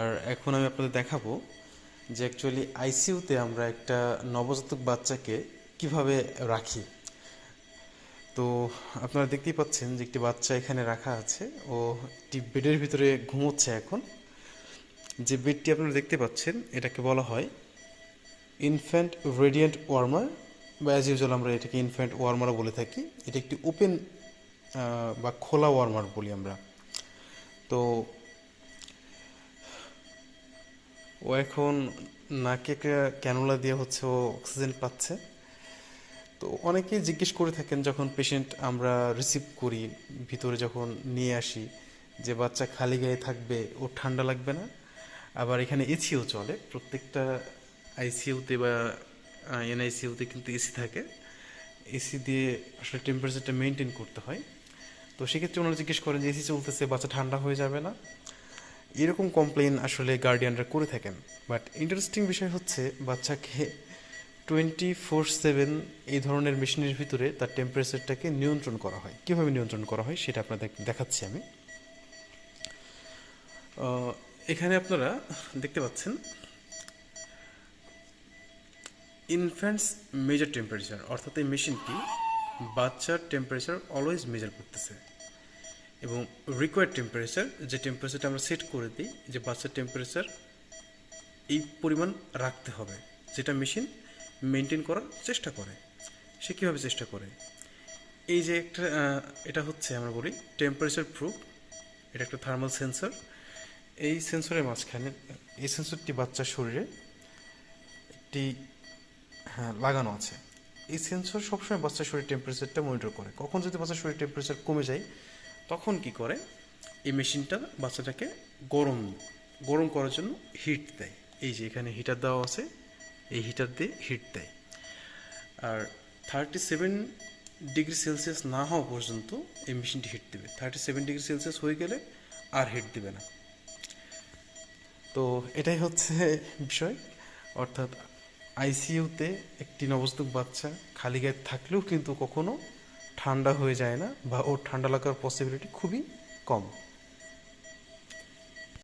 আর এখন আমি আপনাদের দেখাবো যে অ্যাকচুয়ালি আইসিইউতে আমরা একটা নবজাতক বাচ্চাকে কীভাবে রাখি। তো আপনারা দেখতেই পাচ্ছেন যে একটি বাচ্চা এখানে রাখা আছে। ও একটি বেডের ভিতরে ঘুমোচ্ছে এখন। যে বেডটি আপনারা দেখতে পাচ্ছেন, এটাকে বলা হয় ইনফ্যান্ট রেডিয়েন্ট ওয়ার্মার বা অ্যাজ ইউজুয়াল আমরা এটাকে ইনফ্যান্ট ওয়ার্মারও বলে থাকি। এটা একটি ওপেন বা খোলা ওয়ার্মার বলি আমরা। তো ও এখন নাকে ক্যানোলা দিয়ে হচ্ছে ও অক্সিজেন পাচ্ছে। তো অনেকেই জিজ্ঞেস করে থাকেন যখন পেশেন্ট আমরা রিসিভ করি, ভিতরে যখন নিয়ে আসি যে বাচ্চা খালি গায়ে থাকবে, ও ঠান্ডা লাগবে না। আবার এখানে এসিও চলে, প্রত্যেকটা আইসিইউতে বা এনআইসিইউতে কিন্তু এসি থাকে। এসি দিয়ে আসলে টেম্পারেচারটা মেনটেন করতে হয়। তো সেক্ষেত্রে ওনারা জিজ্ঞেস করেন যে এসি চলতেছে, বাচ্চা ঠান্ডা হয়ে যাবে না। এরকম কমপ্লেন আসলে গার্ডিয়ানরা করে থাকেন। বাট ইন্টারেস্টিং বিষয় হচ্ছে, বাচ্চাকে টোয়েন্টি ফোর সেভেন এই ধরনের মেশিনের ভিতরে তার টেম্পারেচারটাকে নিয়ন্ত্রণ করা হয়। কীভাবে নিয়ন্ত্রণ করা হয় সেটা আপনাদের দেখাচ্ছি আমি। এখানে আপনারা দেখতে পাচ্ছেন ইনফ্যান্টস মেজার টেম্পারেচার অর্থাৎ এই মেশিনটি বাচ্চার টেম্পারেচার অলওয়েজ মেজার করতেছে। এবং রিকোয়ার্ড টেম্পারেচার যে টেম্পারেচারটা আমরা সেট করে দিই, যে বাচ্চার টেম্পারেচার এই পরিমাণ রাখতে হবে। যেটা মেশিন মেনটেন করার চেষ্টা করে। সে কীভাবে চেষ্টা করে? এই যে একটা এটা হচ্ছে আমরা বলি টেম্পারেচার প্রুফ এটা একটা থার্মাল সেন্সর এই সেন্সরের মাঝখানে, এই সেন্সরটি বাচ্চার শরীরে একটি হ্যাঁ লাগানো আছে। এই সেন্সর সবসময় বাচ্চার শরীর টেম্পারেচারটা মনিটর করে। কখন যদি বাচ্চার শরীর টেম্পারেচার কমে যায় তখন কি করে? এই মেশিনটা বাচ্চাটাকে গরম গরম করার জন্য হিট দেয়। এই যে এখানে হিটার দেওয়া আছে, এই হিটার দিয়ে হিট দেয়। আর থার্টি সেভেন ডিগ্রি সেলসিয়াস না হওয়া পর্যন্ত এই মেশিনটি হিট দেবে। থার্টি সেভেন ডিগ্রি সেলসিয়াস হয়ে গেলে আর হিট দেবে না। তো এটাই হচ্ছে বিষয়। অর্থাৎ আইসিইউতে একটি নবজাতক বাচ্চা খালি গায়ে থাকলেও কিন্তু কখনো ঠান্ডা হয়ে যায় না বা ওর ঠান্ডা লাগার পসিবিলিটি খুবই কম।